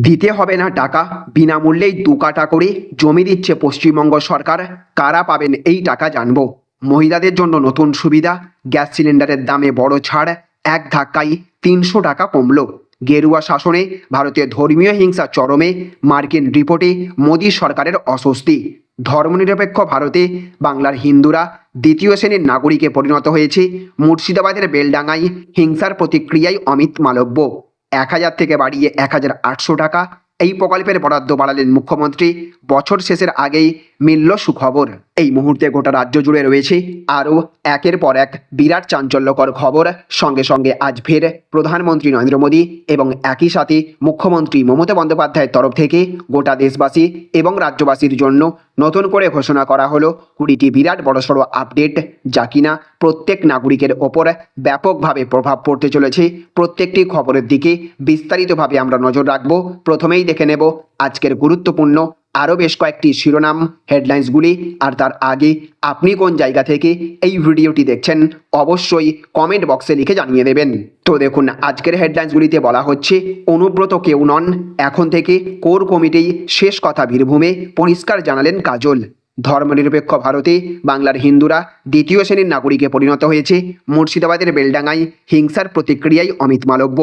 দিতে হবে না টাকা। বিনামূল্যেই দু কাটা করে জমি দিচ্ছে পশ্চিমবঙ্গ সরকার। কারা পাবেন এই টাকা জানব। মহিলাদের জন্য নতুন সুবিধা। গ্যাস সিলিন্ডারের দামে বড় ছাড়। এক ধাক্কায় তিনশো টাকা কমল। গেরুয়া শাসনে ভারতীয় ধর্মীয় হিংসা চরমে। মার্কিন রিপোর্টে মোদী সরকারের অস্বস্তি। ধর্মনিরপেক্ষ ভারতে বাংলার হিন্দুরা দ্বিতীয় শ্রেণির নাগরিকে পরিণত হয়েছে। মুর্শিদাবাদের বেলডাঙ্গায় হিংসার প্রতিক্রিয়ায় অমিত মালব্য। এক হাজার থেকে বাড়িয়ে এক হাজার আটশো টাকা। এই প্রকল্পের বরাদ্দ বাড়ালেন মুখ্যমন্ত্রী বছর শেষের আগেই মিলল সুখবর। এই মুহূর্তে গোটা রাজ্য জুড়ে রয়েছে আরও একের পর এক বিরাট চাঞ্চল্যকর খবর। সঙ্গে সঙ্গে আজ ফের প্রধানমন্ত্রী নরেন্দ্র মোদী এবং একই সাথে মুখ্যমন্ত্রী মমতা বন্দ্যোপাধ্যায়ের তরফ থেকে গোটা দেশবাসী এবং রাজ্যবাসীর জন্য নতুন করে ঘোষণা করা হলো কুড়িটি বিরাট বড়সড় আপডেট যা কিনা প্রত্যেক নাগরিকের ওপর ব্যাপকভাবে প্রভাব পড়তে চলেছে। প্রত্যেকটি খবরের দিকে বিস্তারিতভাবে আমরা নজর রাখব। প্রথমেই দেখে নেব আজকের গুরুত্বপূর্ণ আরও বেশ কয়েকটি শিরোনাম হেডলাইন্সগুলি আর তার আগে আপনি কোন জায়গা থেকে এই ভিডিওটি দেখছেন অবশ্যই কমেন্ট বক্সে লিখে জানিয়ে দেবেন। তো দেখুন, আজকের হেডলাইন্সগুলিতে বলা হচ্ছে, অনুব্রত কেউ নন, এখন থেকে কোর কমিটি শেষ কথা বীরভূমে পরিষ্কার জানালেন কাজল। ধর্মনিরপেক্ষ ভারতে বাংলার হিন্দুরা দ্বিতীয় শ্রেণির নাগরিকে পরিণত হয়েছে, মুর্শিদাবাদের বেলডাঙ্গায় হিংসার প্রতিক্রিয়ায় অমিত মালব্য।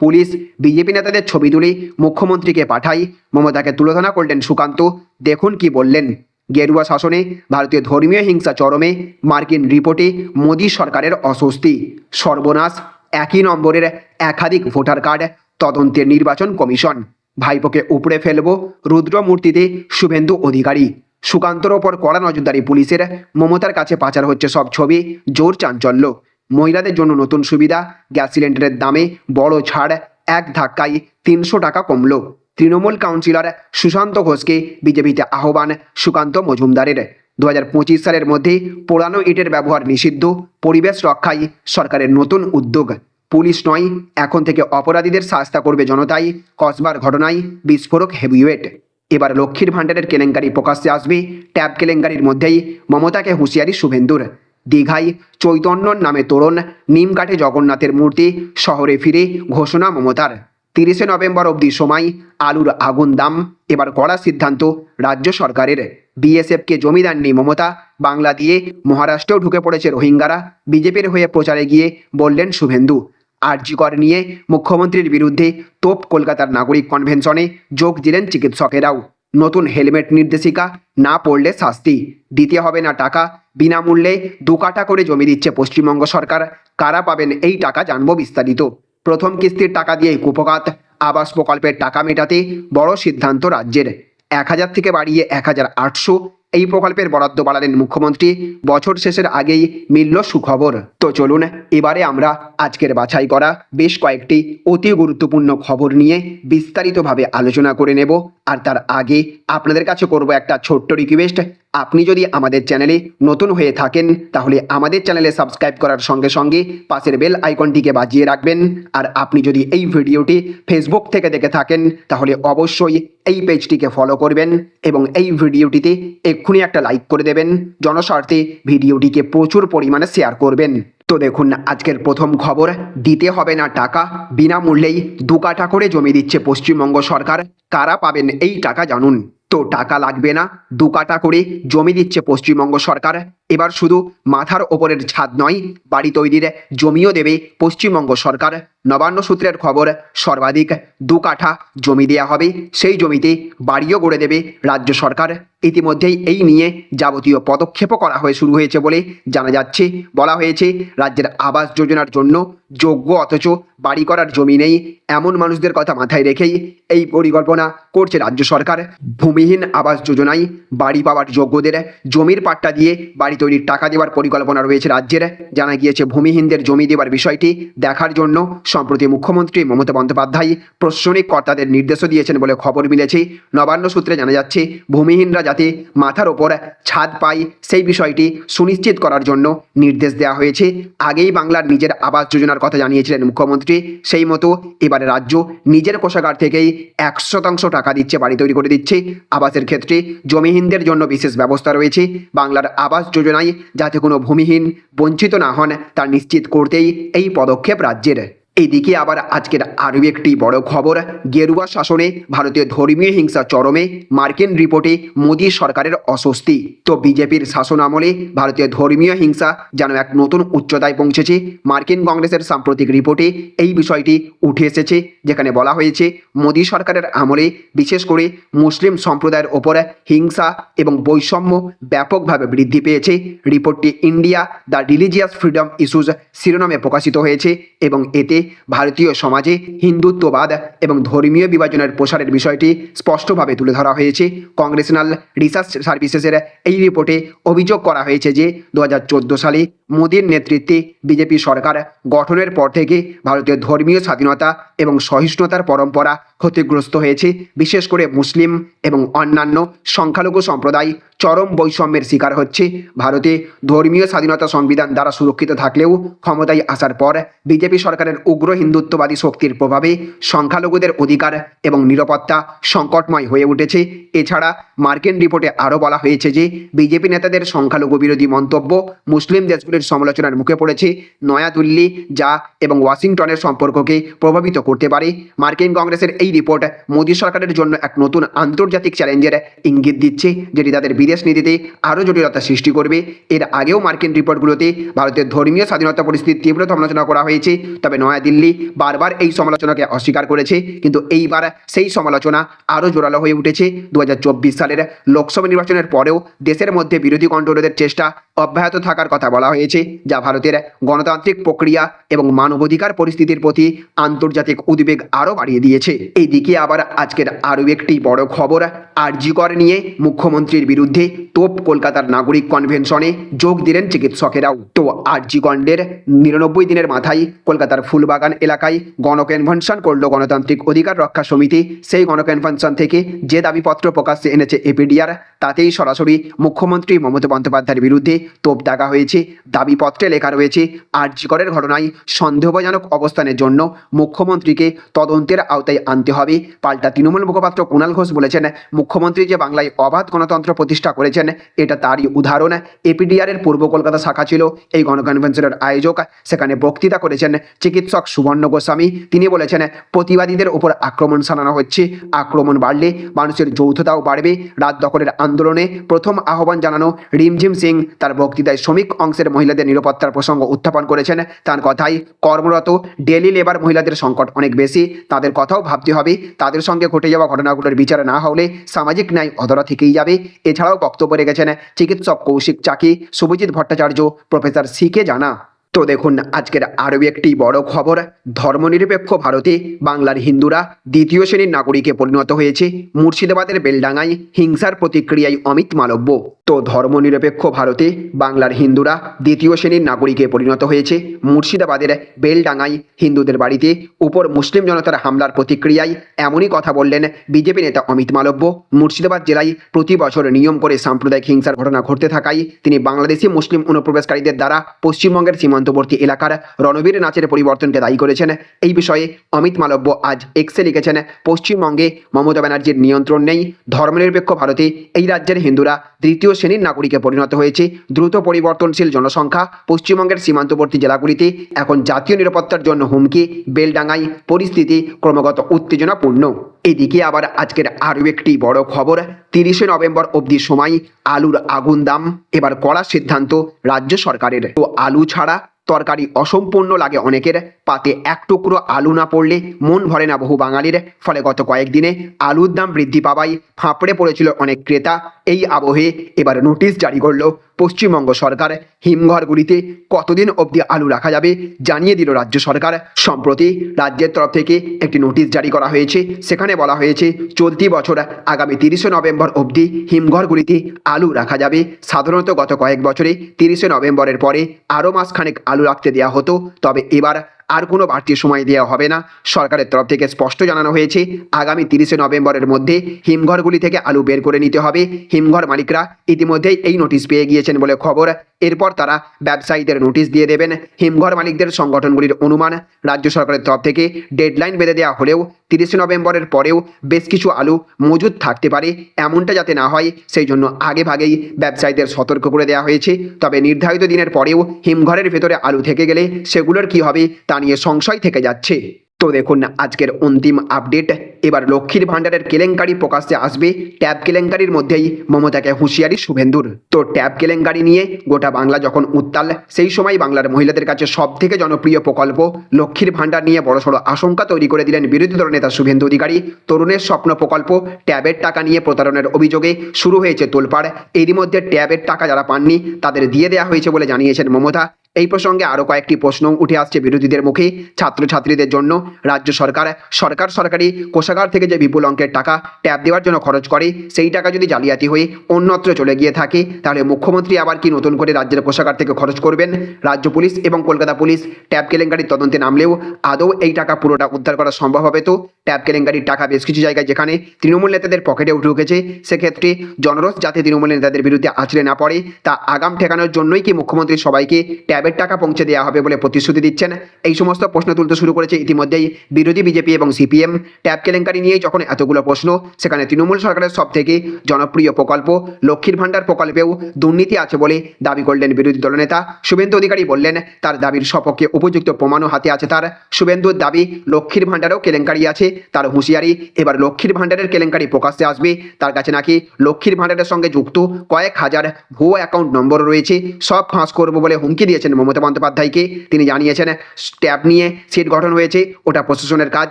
পুলিশ বিজেপি নেতাদের ছবি তুলে মুখ্যমন্ত্রীকে পাঠাই মমতাকে তুলোধনা করলেন সুকান্ত। দেখুন কি বললেন। গেরুয়া শাসনে ভারতীয় ধর্মীয় হিংসা চরমে। মার্কিন রিপোর্টে মোদী সরকারের অস্বস্তি। সর্বনাশ। একই নম্বরের একাধিক ভোটার কার্ড, তদন্তের নির্বাচন কমিশন। ভাইপোকে উপড়ে ফেলব রুদ্রমূর্তিতে শুভেন্দু অধিকারী। সুকান্তর ওপর কড়া নজরদারি পুলিশের। মমতার কাছে পাচার হচ্ছে সব ছবি। জোর চাঞ্চল্য। মহিলাদের জন্য নতুন সুবিধা। গ্যাস সিলিন্ডারের দামে বড় ছাড়, এক ধাক্কায় তিনশো টাকা কমল। তৃণমূল কাউন্সিলর সুশান্ত ঘোষকে বিজেপিতে আহ্বান সুকান্ত মজুমদারের। দু পঁচিশ সালের মধ্যে পোড়ানো ইটের ব্যবহার নিষিদ্ধ, পরিবেশ রক্ষায় সরকারের নতুন উদ্যোগ। পুলিশ নয়, এখন থেকে অপরাধীদের শাস্তা করবে জনতাই, কসবার ঘটনায় বিস্ফোরক হেভিওয়েট। এবার লক্ষ্মীর ভাণ্ডারের কেলেঙ্কারি প্রকাশ্যে আসবে। ট্যাব কেলেঙ্কারির মধ্যেই মমতাকে হুঁশিয়ারি শুভেন্দুর। দীঘায় চৈতন্যর নামে তোরণ, নিমকাঠে জগন্নাথের মূর্তি, শহরে ফিরে ঘোষণা মমতার। তিরিশে নভেম্বর অবধি সময়, আলুর আগুন দাম। এবার কড়া সিদ্ধান্ত রাজ্য সরকারের। বিএসএফকে জমি দেননি মমতা, বাংলা দিয়ে মহারাষ্ট্রেও ঢুকে পড়েছে রোহিঙ্গারা। বিজেপির হয়ে প্রচারে গিয়ে বললেন শুভেন্দু। আরজিকর নিয়ে মুখ্যমন্ত্রীর বিরুদ্ধে তোপ কলকাতার নাগরিক কনভেনশনে যোগ দিলেন চিকিৎসকেরাও। নতুন হেলমেট নির্দেশিকা না পড়লে শাস্তি। দিতে হবে না টাকা। বিনামূল্যে দু কাটা করে জমি দিচ্ছে পশ্চিমবঙ্গ সরকার। কারা পাবেন এই টাকা জানব বিস্তারিত। প্রথম কিস্তির টাকা দিয়ে কুপকাত আবাস প্রকল্পের টাকা মেটাতে বড় সিদ্ধান্ত রাজ্যের। এক হাজার থেকে বাড়িয়ে এক হাজার আটশো এই প্রকল্পের বরাদ্দ বাড়ালেন মুখ্যমন্ত্রী। বছর শেষের আগেই মিলল সুখবর। তো চলুন, এবারে আমরা আজকের বাছাই করা বেশ কয়েকটি অতি গুরুত্বপূর্ণ খবর নিয়ে বিস্তারিতভাবে আলোচনা করে নেব। আর তার আগে আপনাদের কাছে করব একটা ছোট্ট রিকোয়েস্ট আপনি যদি আমাদের চ্যানেলে নতুন হয়ে থাকেন, তাহলে আমাদের চ্যানেলে সাবস্ক্রাইব করার সঙ্গে সঙ্গে পাশের বেল আইকনটিকে বাজিয়ে রাখবেন। আর আপনি যদি এই ভিডিওটি ফেসবুক থেকে দেখে থাকেন, তাহলে অবশ্যই এই পেজটিকে ফলো করবেন এবং এই ভিডিওটিতে এক্ষুনি একটা লাইক করে দেবেন। জনস্বার্থে ভিডিওটিকে প্রচুর পরিমাণে শেয়ার করবেন। তো দেখুন, আজকের প্রথম খবর, দিতে হবে না টাকা, বিনামূল্যেই দু কাঠা করে জমি দিচ্ছে পশ্চিমবঙ্গ সরকার। কারা পাবেন এই টাকা জানুন। তো টাকা লাগবে না, দু কাটা করে জমি দিচ্ছে পশ্চিমবঙ্গ সরকার। এবার শুধু মাথার ওপরের ছাদ নয়, বাড়ি তৈরির জমিও দেবে পশ্চিমবঙ্গ সরকার। নবান্ন সূত্রের খবর, সর্বাধিক দু কাঠা জমি দেওয়া হবে, সেই জমিতে বাড়িও গড়ে দেবে রাজ্য সরকার। ইতিমধ্যেই এই নিয়ে যাবতীয় পদক্ষেপও করা হয়ে শুরু হয়েছে বলে জানা যাচ্ছে। বলা হয়েছে, রাজ্যের আবাস যোজনার জন্য যোগ্য অথচ বাড়ি করার জমি নেই, এমন মানুষদের কথা মাথায় রেখেই এই পরিকল্পনা করছে রাজ্য সরকার। ভূমিহীন আবাস যোজনায় বাড়ি পাওয়ার যোগ্যদের জমির পাট্টা দিয়ে বাড়ি তৈরির টাকা দেওয়ার পরিকল্পনা রয়েছে রাজ্যের। জানা গিয়েছে, ভূমিহীনদের জমি দেওয়ার বিষয়টি দেখার জন্য সম্প্রতি মুখ্যমন্ত্রী মমতা বন্দ্যোপাধ্যায় প্রশাসনিক কর্তাদের নির্দেশও দিয়েছেন বলে খবর মিলেছে। নবান্ন সূত্রে জানা যাচ্ছে, ভূমিহীনরা যাতে মাথার ওপর ছাদ পায়, সেই বিষয়টি সুনিশ্চিত করার জন্য নির্দেশ দেওয়া হয়েছে। আগেই বাংলার নিজের আবাস যোজনার কথা জানিয়েছিলেন মুখ্যমন্ত্রী, সেই মতো এবারে রাজ্য নিজের কোষাগার থেকেই এক শতাংশ টাকা দিচ্ছে, বাড়ি তৈরি করে দিচ্ছে। আবাসের ক্ষেত্রে জমিহীনদের জন্য বিশেষ ব্যবস্থা রয়েছে। বাংলার আবাস যোজনায় যাতে কোনো ভূমিহীন বঞ্চিত না হন, তা নিশ্চিত করতেই এই পদক্ষেপ রাজ্যের। এদিকে আবার আজকের আরও একটি বড় খবর। গেরুয়া শাসনে ভারতীয় ধর্মীয় হিংসা চরমে। মার্কিন রিপোর্টে মোদী সরকারের অস্বস্তি। তো বিজেপির শাসন আমলে ভারতীয় ধর্মীয় হিংসা যেন এক নতুন উচ্চতায় পৌঁছেছে। মার্কিন কংগ্রেসের সাম্প্রতিক রিপোর্টে এই বিষয়টি উঠে এসেছে, যেখানে বলা হয়েছে, মোদী সরকারের আমলে বিশেষ করে মুসলিম সম্প্রদায়ের ওপর হিংসা এবং বৈষম্য ব্যাপকভাবে বৃদ্ধি পেয়েছে। রিপোর্টটি India the religious freedom issues শিরোনামে প্রকাশিত হয়েছে এবং এতে ভারতীয় সমাজে হিন্দুত্ববাদ এবং ধর্মীয় বিভাজনের প্রসারের বিষয়টি স্পষ্টভাবে তুলে ধরা হয়েছে। কংগ্রেশনাল রিসার্চ সার্ভিসেসের এই রিপোর্টে অভিযোগ করা হয়েছে যে, দু হাজার চোদ্দ সালে মোদীর নেতৃত্বে বিজেপি সরকার গঠনের পর থেকে ভারতীয় ধর্মীয় স্বাধীনতা এবং সহিষ্ণুতার পরম্পরা ক্ষতিগ্রস্ত হয়েছে। বিশেষ করে মুসলিম এবং অন্যান্য সংখ্যালঘু সম্প্রদায় চরম বৈষম্যের শিকার হচ্ছে। ভারতে ধর্মীয় স্বাধীনতা সংবিধান দ্বারা সুরক্ষিত থাকলেও ক্ষমতায় আসার পর বিজেপি সরকারের উগ্র হিন্দুত্ববাদী শক্তির প্রভাবে সংখ্যালঘুদের অধিকার এবং নিরাপত্তা সংকটময় হয়ে উঠেছে। এছাড়া মার্কিন রিপোর্টে আরও বলা হয়েছে যে, বিজেপি নেতাদের সংখ্যালঘু বিরোধী মন্তব্য মুসলিম দেশগুলির সমালোচনার মুখে পড়েছে। নয়াদিল্লি, যা এবং ওয়াশিংটনের সম্পর্ককে প্রভাবিত করতে পারে। মার্কিন কংগ্রেসের এই রিপোর্ট মোদী সরকারের জন্য এক নতুন আন্তর্জাতিক চ্যালেঞ্জের ইঙ্গিত দিচ্ছে, যেটি তাদের বিদেশ নীতিতে আরও জটিলতা সৃষ্টি করবে। এর আগেও মার্কিন রিপোর্টগুলোতে ভারতের ধর্মীয় স্বাধীনতা পরিস্থিতির তীব্র সমালোচনা করা হয়েছে। তবে নয়াদিল্লি বারবার এই সমালোচনাকে অস্বীকার করেছে, কিন্তু এইবার সেই সমালোচনা আরও জোরালো হয়ে উঠেছে। দু হাজার চব্বিশ সালের লোকসভা নির্বাচনের পরেও দেশের মধ্যে বিরোধী কণ্ঠরোধের চেষ্টা অব্যাহত থাকার কথা বলা হয়েছে, যা ভারতের গণতান্ত্রিক প্রক্রিয়া এবং মানবাধিকার পরিস্থিতির প্রতি আন্তর্জাতিক উদ্বেগ আরও বাড়িয়ে দিয়েছে। এইদিকে আবার আজকের আরও একটি বড় খবর, আরজিকর নিয়ে মুখ্যমন্ত্রীর বিরুদ্ধে তোপ কলকাতার নাগরিক কনভেনশনে যোগ দিলেন চিকিৎসকেরাও। তো আরজিকন্ডের নিরানব্বই দিনের মাথায় কলকাতার ফুলবাগান এলাকায় গণকনভেনশন করল গণতান্ত্রিক অধিকার রক্ষা সমিতি। সেই গণকনভেনশন থেকে যে দাবিপত্র প্রকাশ্যে এনেছে এপিডিআর, তাতেই সরাসরি মুখ্যমন্ত্রী মমতা বন্দ্যোপাধ্যায়ের বিরুদ্ধে তোপ দাগা হয়েছে। দাবিপত্রে লেখা রয়েছে, আরজিকরের ঘটনায় সন্দেহজনক অবস্থানের জন্য মুখ্যমন্ত্রীকে তদন্তের আওতায় আনতে হবে। পাল্টা তৃণমূল মুখপাত্র কুণাল ঘোষ বলেছেন, মুখ্যমন্ত্রী যে বাংলায় অবাধ গণতন্ত্র প্রতিষ্ঠা করেছেন, এটা তারই উদাহরণ। এপিডিআর এর পূর্ব কলকাতা শাখা ছিল এই গণকনভেনশনের আয়োজক। সেখানে বক্তৃতা করেছেন চিকিৎসক সুবর্ণ গোস্বামী। তিনি বলেছেন, প্রতিবাদীদের উপর আক্রমণ সানানো হচ্ছে। আক্রমণ বাড়লে মানুষের যৌথতাও বাড়বে। রাত দখলের আন্দোলনে প্রথম আহ্বান জানানো রিমঝিম সিং। তার বক্তৃতায় শ্রমিক অংশের মহিলাদের নিরাপত্তার প্রসঙ্গ উত্থাপন করেছেন। তার কথাই কর্মরত ডেলি লেবার মহিলাদের সংকট অনেক বেশি। তাদের কথাও ভাবতে হবে। তাদের সঙ্গে ঘটে যাওয়া ঘটনাগুলোর বিচার না হলে সামাজিক ন্যায় অধরা থেকেই যাবে। এছাড়াও বক্তব্য রেখেছেন চিকিৎসক Kaushik Chaki, Shubhajit Bhattacharya, professor C K Jana. তো দেখুন, আজকের আরও একটি বড় খবর। ধর্মনিরপেক্ষ ভারতে বাংলার হিন্দুরা দ্বিতীয় শ্রেণির নাগরিকে পরিণত হয়েছে। মুর্শিদাবাদের বেলডাঙ্গায় হিংসার প্রতিক্রিয়ায় অমিত মালব্য। তো ধর্মনিরপেক্ষ ভারতে বাংলার হিন্দুরা দ্বিতীয় শ্রেণির নাগরিকে পরিণত হয়েছে। মুর্শিদাবাদের বেলডাঙ্গায় হিন্দুদের বাড়িতে উপর মুসলিম জনতার হামলার প্রতিক্রিয়ায় এমনই কথা বললেন বিজেপি নেতা অমিত মালব্য। মুর্শিদাবাদ জেলায় প্রতি বছর নিয়ম করে সাম্প্রদায়িক হিংসার ঘটনা ঘটতে থাকায় তিনি বাংলাদেশি মুসলিম অনুপ্রবেশকারীদের দ্বারা পশ্চিমবঙ্গের সীমান্তবর্তী এলাকার রণবীর নাচের পরিবর্তনকে দায়ী করেছেন। এই বিষয়ে অমিত মালব্য আজ এক্সে লিখেছেন, পশ্চিমবঙ্গে মমতা ব্যানার্জির নিয়ন্ত্রণ নেই। ধর্মনিরপেক্ষ ভারতে এই রাজ্যের হিন্দুরা তৃতীয় শ্রেণির নাগরিকে পরিণত হয়েছে। দ্রুত পরিবর্তনশীল জনসংখ্যা পশ্চিমবঙ্গের সীমান্তবর্তী জেলাগুলিতে এখন জাতীয় নিরাপত্তার জন্য হুমকি বেলডাঙ্গাই পরিস্থিতি ক্রমাগত উত্তেজনাপূর্ণ। এদিকে আবার আজকের আরও একটি বড় খবর, তিরিশে নভেম্বর অবধি সময়, আলুর আগুন দাম, এবার কড়া সিদ্ধান্ত রাজ্য সরকারের। তো আলু ছাড়া তরকারি অসম্পূর্ণ লাগে অনেকের। পাতে এক টুকরো আলু না পড়লে মন ভরে না বহু বাঙালির। ফলে গত কয়েকদিনে আলুর দাম বৃদ্ধি পাওয়ায় ফাঁপড়ে পড়েছিল অনেক ক্রেতা। এই আবহে এবার নোটিশ জারি করল পশ্চিমবঙ্গ সরকার। হিমঘরগুলিতে কতদিন অবধি আলু রাখা যাবে জানিয়ে দিল রাজ্য সরকার। সম্প্রতি রাজ্যের তরফ থেকে একটি নোটিশ জারি করা হয়েছে। সেখানে বলা হয়েছে, চলতি বছর আগামী তিরিশে নভেম্বর অবধি হিমঘরগুলিতে আলু রাখা যাবে। সাধারণত গত কয়েক বছরে তিরিশে নভেম্বরের পরে আরও মাসখানেক আলু রাখতে দেওয়া হতো। তবে এবার আর কোনো বাড়তি সময় দেওয়া হবে না। সরকারের তরফ থেকে স্পষ্ট জানানো হয়েছে, আগামী তিরিশে নভেম্বরের মধ্যে হিমঘরগুলি থেকে আলু বের করে নিতে হবে। হিমঘর মালিকরা ইতিমধ্যেই এই নোটিশ পেয়ে গিয়েছেন বলে খবর এরপর তারা ব্যবসায়ীদের নোটিশ দিয়ে দেবেন। হিমঘর মালিকদের সংগঠনগুলির অনুমান, রাজ্য সরকারের তরফ থেকে ডেডলাইন বেঁধে দেওয়া হলেও তিরিশে নভেম্বরের পরেও বেশ কিছু আলু মজুদ থাকতে পারে এমনটা যাতে না হয়, সেই জন্য আগে ভাগেই ব্যবসায়ীদের সতর্ক করে দেওয়া হয়েছে। তবে নির্ধারিত দিনের পরেও হিমঘরের ভেতরে আলু থেকে গেলে সেগুলোর কি হবে তা নিয়ে সংশয় থেকে যাচ্ছে। তো দেখুন, আজকের অন্তিম আপডেট এবার লক্ষ্মীর ভাণ্ডারের কেলেঙ্কারি প্রকাশ্যে আসবে। ট্যাব কেলেঙ্কারির মধ্যেই মমতাকে হুঁশিয়ারি শুভেন্দুর। তো ট্যাব কেলেঙ্কারি নিয়ে গোটা বাংলা যখন উত্তাল, সেই সময় বাংলার মহিলাদের কাছে সব থেকে জনপ্রিয় প্রকল্প লক্ষ্মীর ভাণ্ডার নিয়ে বড়সড় আশঙ্কা তৈরি করে দিলেন বিরোধী দল নেতা শুভেন্দু অধিকারী। তরুণের স্বপ্ন প্রকল্প ট্যাবের টাকা নিয়ে প্রতারণের অভিযোগে শুরু হয়েছে তোলপাড়। এরই মধ্যে ট্যাবের টাকা যারা পাননি, তাদের দিয়ে দেওয়া হয়েছে বলে জানিয়েছেন মমতা। এই প্রসঙ্গে আরও কয়েকটি প্রশ্ন উঠে আসছে বিরোধীদের মুখে ছাত্রছাত্রীদের জন্য। রাজ্য সরকার সরকার সরকারি কোষাগার থেকে যে বিপুল অঙ্কের টাকা ট্যাব দেওয়ার জন্য খরচ করে, সেই টাকা যদি জালিয়াতি হয়ে অন্যত্র চলে গিয়ে থাকে, তাহলে মুখ্যমন্ত্রী আবার কি নতুন করে রাজ্যের কোষাগার থেকে খরচ করবেন? রাজ্য পুলিশ এবং কলকাতা পুলিশ ট্যাব কেলেঙ্কারির তদন্তে নামলেও আদৌ এই টাকা পুরোটা উদ্ধার করা সম্ভব হবে তো? ট্যাব কেলেঙ্কারির টাকা বেশ কিছু জায়গায় যেখানে তৃণমূল নেতাদের পকেটে উঠে উঠেছে, সেক্ষেত্রে জনরস যাতে তৃণমূল নেতাদের বিরুদ্ধে আছড়ে না পড়ে, তা আগাম ঠেকানোর জন্যই কি মুখ্যমন্ত্রী সবাইকে ট্যাবের টাকা পৌঁছে দেওয়া হবে বলে প্রতিশ্রুতি দিচ্ছেন। এই সমস্ত প্রশ্ন তুলতে শুরু করেছে ইতিমধ্যেই বিরোধী বিজেপি এবং সিপিএম। ট্যাব কেলেঙ্কারি নিয়ে যখন এতগুলো প্রশ্ন, সেখানে তৃণমূল সরকারের সব থেকে জনপ্রিয় প্রকল্প লক্ষ্মীর ভাণ্ডার প্রকল্পেও দুর্নীতি আছে বলে দাবি করলেন বিরোধী দলনেতা শুভেন্দু অধিকারী বললেন, তার দাবির সপক্ষে উপযুক্ত প্রমাণও হাতে আছে তার। শুভেন্দুর দাবি, লক্ষ্মীর ভাণ্ডারেও কেলেঙ্কারি আছে, তার হুঁশিয়ারি, এবার লক্ষ্মীর ভাণ্ডারের কেলেঙ্কারি প্রকাশ্যে আসবে। তার কাছে নাকি লক্ষ্মীর ভাণ্ডারের সঙ্গে যুক্ত কয়েক হাজার ভুয়ো অ্যাকাউন্ট নম্বর রয়েছে, সব ফাঁস করব বলে হুমকি দিয়েছেন মমতা বন্দ্যোপাধ্যায়কে। তিনি জানিয়েছেন স্ট্যাব নিয়ে সিট গঠন হয়েছে, ওটা প্রশাসনের কাজ।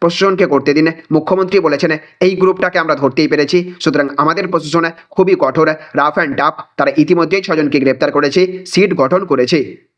প্রশাসনকে করতে দিন। মুখ্যমন্ত্রী বলেছেন, এই গ্রুপটাকে আমরা ধরতেই পেরেছি। সুতরাং আমাদের প্রশাসনে খুবই কঠোর। Rough and tough. তারা ইতিমধ্যেই ছজনকে গ্রেপ্তার করেছে, সিট গঠন করেছে।